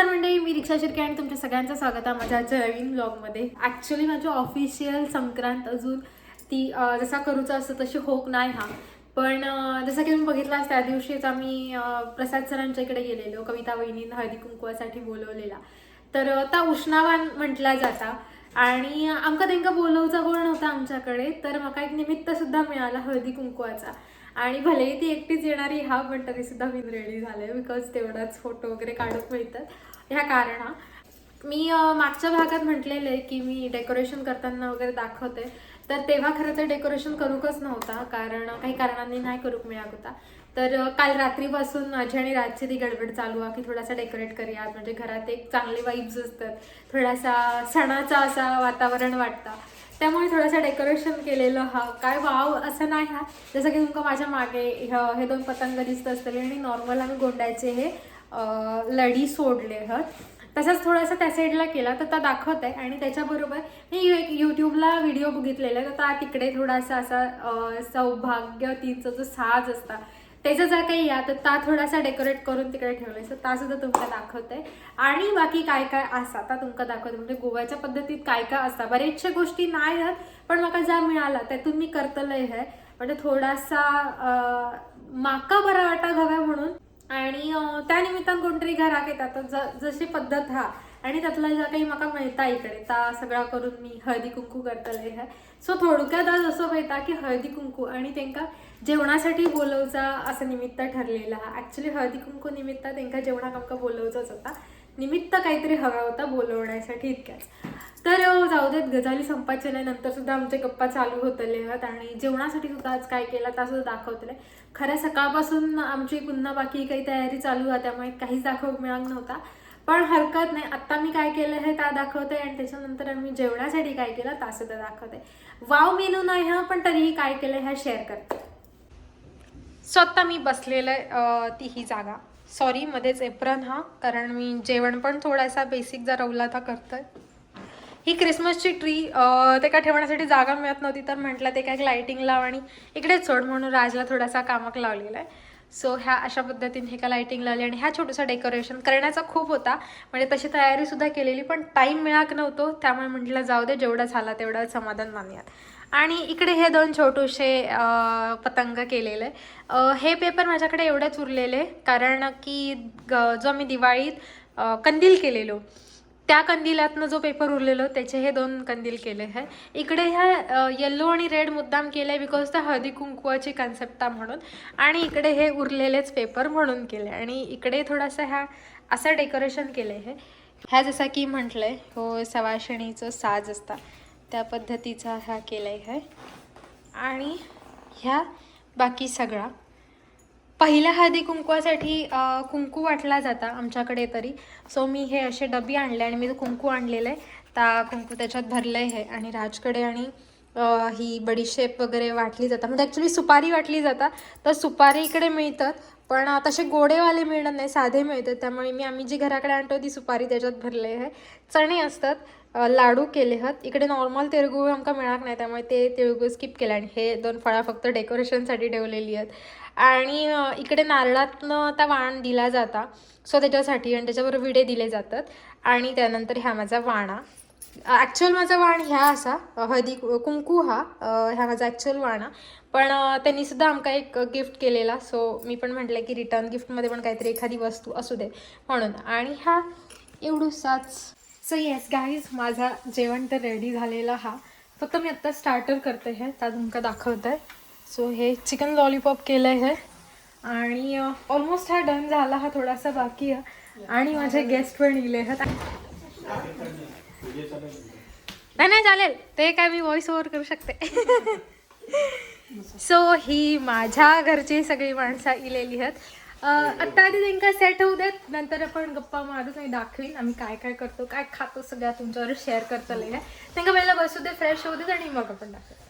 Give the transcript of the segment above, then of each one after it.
नमस्कार मंडळी मी रिक्षा शिर्के आणि तुमच्या सगळ्यांचं स्वागत आहे माझ्या नवीन ब्लॉगमध्ये. ॲक्च्युली माझी ऑफिशियल संक्रांत अजून ती जसा करूचा असतं तशी होक नाही हा. पण जसं की तुम्ही बघितलास त्या दिवशीच आम्ही प्रसाद सरांच्या इकडे गेलेलो कविता वहिनीनं हळदी कुंकुवासाठी बोलवलेला. तर त्या उष्णावान म्हटला जाता. आणि आमका त्यांना बोलवचा कोण नव्हता आमच्याकडे तर म्हाका एक निमित्त सुद्धा मिळाला हळदी कुंकुवाचा. आणि भलेही ती एकटीच येणारी हा पण तरी सुद्धा मी रेडी झाले बिकॉज तेवढाच फोटो वगैरे काढत मिळतात. ह्या कारणा मी मागच्या भागात म्हटलेलं आहे की मी डेकोरेशन करताना वगैरे दाखवते. तर तेव्हा खरं तर डेकोरेशन करूकच नव्हता कारण काही कारणांनी नाही करूक मिळत होता. तर काल रात्रीपासून माझी आणि रातची ती गडबड चालू आहे की थोडासा डेकोरेट करूयात म्हणजे घरात एक चांगले वाईब्स असतात. थोडासा सणाचा असा वातावरण वाटतं. त्यामुळे थोडासा डेकोरेशन केलेलं हा. काय वाव असं नाही हा. जसं की तुमका माझ्या मागे हे दोन पतंग दिसत असतील आणि नॉर्मल आम्ही गोंड्याचे हे. लढी सोडले आहेत तसंच थोडासा त्या साईडला केला तर त्या दाखवत आहे. आणि त्याच्याबरोबर मी एक यूट्यूबला व्हिडिओ बघितलेला तर त्या तिकडे थोडासा असा सौभाग्य तिचं जो साज असता त्याचं जर काही या तर ता थोडासा डेकोरेट करून तिकडे ठेवलं तर ता सुद्धा तुमका दाखवते. आणि बाकी काय काय असा ता तुमका दाखवते. म्हणजे गोव्याच्या पद्धतीत काय काय असता? बरेचशा गोष्टी नाही आहेत पण मला ज्या मिळाला त्यातून मी करतलंय हे. म्हणजे थोडासा माका बरा वाटा घव्या म्हणून आणि त्यानिमित्तान त्या निमित्तान कोणतरी घराक येतात तर ज- जशी पद्धत हा. आणि त्यातला ज्या काही म्हाका मिळता इकडे ता सगळा करून मी हळदी कुंकू करतले है सो थोडक्यात आज असं माहिता की हळदी कुंकू आणि त्यांका जेवणासाठी बोलवचा असं निमित्त ठरलेलं हा. ऍक्च्युली हळदी कुंकू निमित्त त्यांका जेवणाक आमका बोलवचाच होता. निमित्त काहीतरी हवा होता बोलवण्यासाठी इतक्याच तर जाऊ देत गजाली संपायचे नाही सुद्धा आमचे गप्पा चालू होतले आहेत आणि जेवणासाठी सुद्धा आज काय केलं त्या सुद्धा दाखवतले खरं सकाळपासून आमची पुन्हा बाकी काही तयारी चालू आहे त्यामुळे काहीच दाखव मिळाला नव्हता. पण हरकत नाही आत्ता मी काय केलं हे त्या दाखवते आणि त्याच्यानंतर आम्ही जेवणासाठी काय केलं त्या सुद्धा दाखवते वाव मेनू नाही हा पण तरीही काय केलं ह्या शेअर करते स्वतः मी बसलेलं आहे ती ही जागा. सॉरी मध्येच एप्रन हा कारण मी जेवण पण थोडासा बेसिक जरा उलाथा करतोय. ही क्रिसमसची ट्री ते का ठेवण्यासाठी जागा मिळत नव्हती तर म्हटलं ते काय लाईटिंग लाव आणि इकडेच चढ म्हणून राजला थोडासा कामक लावलेला आहे. सो ह्या अशा पद्धतीने हे का लायटिंग लावली आणि ह्या छोटंसं डेकोरेशन करण्याचा खूप होता. म्हणजे तशी तयारीसुद्धा केलेली पण टाईम मिळाक नव्हतो त्यामुळे म्हटलं जाऊ दे जेवढा झाला तेवढं समाधान मानूयात. आणि इकडे हे दोन छोटूसे पतंग केलेले. हे पेपर माझ्याकडे एवढेच उरलेले कारण की ग- जो मी दिवाळीत कंदील केलेलो. त्या कंदिलातनं जो पेपर उरलेलो त्याचे हे दोन कंदील केले आहे इकडे ह्या येल्लो आणि रेड मुद्दाम केले बिकॉज त्या हळदी कुंकवाची कन्सेप्ट म्हणून. आणि इकडे हे उरलेलेच पेपर म्हणून केले आणि इकडे थोडासा ह्या असं डेकोरेशन केलं आहे ह्या जसा की म्हटलंय हो सवाशिणीचं साज असता. त्या पद्धतीचा ह्या केला आहे आणि ह्या बाकी सगळा. पहिल्या हळदी कुंकवासाठी कुंकू वाटला जाता आमच्याकडे तरी. सो मी हे असे डबी आणले आणि मी जो कुंकू आणलेलं आहे. त्या कुंकू त्याच्यात भरलं आहे आणि राजकडे आणि ही बडीशेप वगैरे वाटली जातात म्हणजे ॲक्च्युली सुपारी वाटली जातात तर सुपारी इकडे मिळतात पण तसे गोडेवाले मिळणार नाही साधे मिळतात. त्यामुळे मी आम्ही जी घराकडे आणतो ती सुपारी त्याच्यात भरले आहे चणे असतात लाडू केले आहेत इकडे नॉर्मल तिळगुळ आमका मिळत नाही त्यामुळे ते तिळगुळ स्किप केले आणि हे दोन फळा फक्त डेकोरेशनसाठी ठेवलेली आहेत आणि इकडे नारळातनं त्या वाण दिला जाता. सो त्याच्यासाठी आणि त्याच्याबरोबर विडे दिले जातात. आणि त्यानंतर ह्या माझा वाणा. ॲक्च्युअल माझा वाण ह्या असा हळदी कुंकू हा ह्या माझा ॲक्च्युअल वाणा. पण त्यांनी सुद्धा आमका एक गिफ्ट केलेला. सो मी पण म्हटलं की रिटर्न गिफ्टमध्ये पण काहीतरी एखादी वस्तू असू दे म्हणून. आणि हा एवढूसाच. सो येस गाईज माझा जेवण तर रेडी झालेला हा. फक्त मी आत्ता स्टार्टर करते हे. त्या तुमका दाखवत आहे सो हे चिकन लॉलीपॉप केलं आहे आणि ऑलमोस्ट हा डन झाला हा थोडासा बाकी आहे. आणि माझे गेस्ट पण इले आहेत. नाही नाही चालेल. ते काय मी व्हॉइस ओव्हर करू शकते. सो ही माझ्या घरची सगळी माणसं इलेली आहेत. आत्ता आधी त्यांना सेट होऊ देत नंतर आपण गप्पा मारूच आणि दाखवीन आम्ही काय काय करतो काय खातो सगळ्या तुमच्यावर शेअर करतले त्यांना पहिला बसू दे फ्रेश होऊ देत आणि मग आपण दाखवतो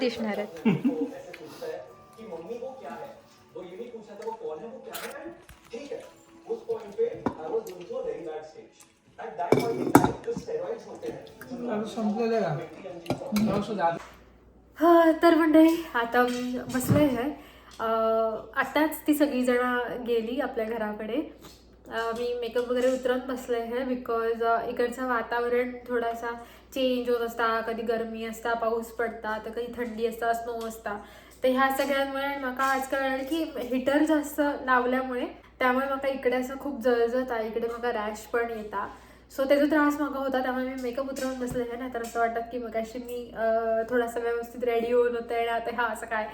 दिसणार आहेत. हा, तर मंडळी आता बसले आहे. आत्ताच ती सगळीजणं गेली आपल्या घराकडे. मी मेकअप वगैरे उतरत बसले आहे बिकॉज इकडचं वातावरण थोडासा चेंज होत असता कधी गरमी असता पाऊस पडता तर कधी थंडी असता स्नो असता. तर ह्या सगळ्यांमुळे मला आज कळलं की हिटर जास्त लावल्यामुळे त्यामुळे मला इकडे असं खूप जळजत आहे इकडे मला रॅश पण येता. सो त्याचा त्रास मागा होता त्यामुळे मी मेकअप उतरवून बसले आहे नाही तर असं वाटत की मग अशी मी थोडासा व्यवस्थित रेडी होऊन होते आणि आता हा असं काय.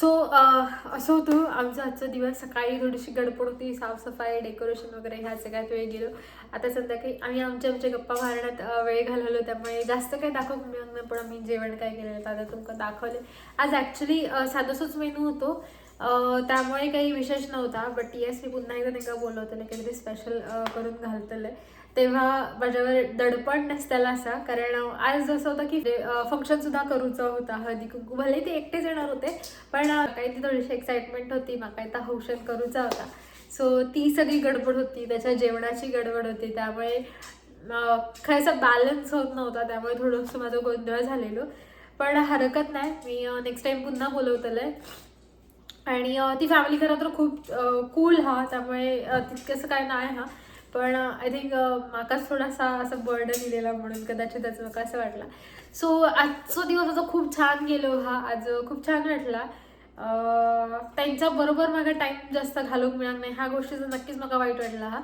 सो uh, असं होतं आमचा आजचा दिवस सकाळी थोडीशी गडबड होती साफसफाई डेकोरेशन वगैरे ह्या सगळ्यात वेळ गेलो. आता संध्याकाळी आम्ही आमच्या आमच्या गप्पा मारण्यात वेळ घालवलो त्यामुळे जास्त काही दाखवू मिळत नाही पण आम्ही जेवण काय केलेलं आता तुमका दाखवले. आज ॲक्च्युली साधंसोच मेनू होतो. त्यामुळे काही विशेष नव्हता बट येस मी पुन्हा एकदा त्यांना बोलवतले काहीतरी स्पेशल करून घालतले तेव्हा माझ्यावर दडपण नसताला असा कारण आज असं होतं की फंक्शन सुद्धा करूचा होता हळदी कुंकू. भले ते एकटेच येणार होते पण काही ती थोडीशी एक्साइटमेंट होती माका इथं हौशन करूचा होता. सो ती सगळी गडबड होती त्याच्या जेवणाची गडबड होती त्यामुळे खरंच बॅलन्स होत नव्हता त्यामुळे थोडंसं माझं गोंधळ झालेलो. पण हरकत नाही मी नेक्स्ट टाइम पुन्हा बोलवतलं आणि ती फॅमिली खरं तर खूप कूल हा त्यामुळे तितकंसं काय नाही हा. पण आय थिंक माकाच थोडासा असं बर्डन दिलेला म्हणून कदाचित त्याचं मला असं वाटला. सो आजचो दिवस असा खूप छान गेलो हा. आज खूप छान वाटला. त्यांच्या बरोबर माझा टाईम जास्त घालूक मिळाला नाही. ह्या गोष्टीचा नक्कीच मला वाईट वाटला हा.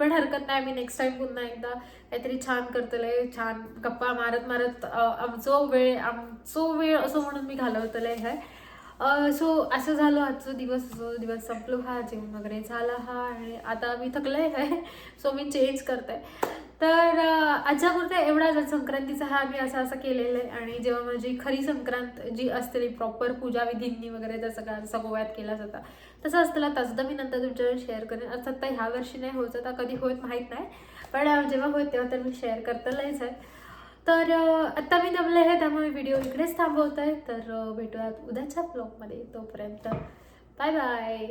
पण हरकत नाही मी नेक्स्ट टाईम पुन्हा एकदा काहीतरी छान करतले छान गप्पा मारत मारत आमचो वेळ आमचो वेळ असं म्हणून मी घालवतले हे. सो असं झालं आजचा दिवस जो दिवस संपलो हा जेवण वगैरे झाला हा आणि आता मी थकले आहे सो मी चेंज करते. तर आजच्या पुरता एवढाच संक्रांतीचा हा मी असा असं केलेलं आहे आणि जेव्हा माझी खरी संक्रांत जी असते प्रॉपर पूजा विधींनी वगैरे त्या सगळ्या गोव्यात केला जाता तसं असताना तसं मी नंतर तुमच्यावर शेअर करेन. अर्थात तर ह्या वर्षी नाही होत आता कधी होत माहीत नाही पण जेव्हा होत तेव्हा तर मी शेअर करतलाच आहे. तर आत्ता मी दमले आहे त्यामुळे व्हिडिओ इकडेच थांबवत आहे तर भेटूयात उद्याच्या ब्लॉगमध्ये तोपर्यंत. Bye bye.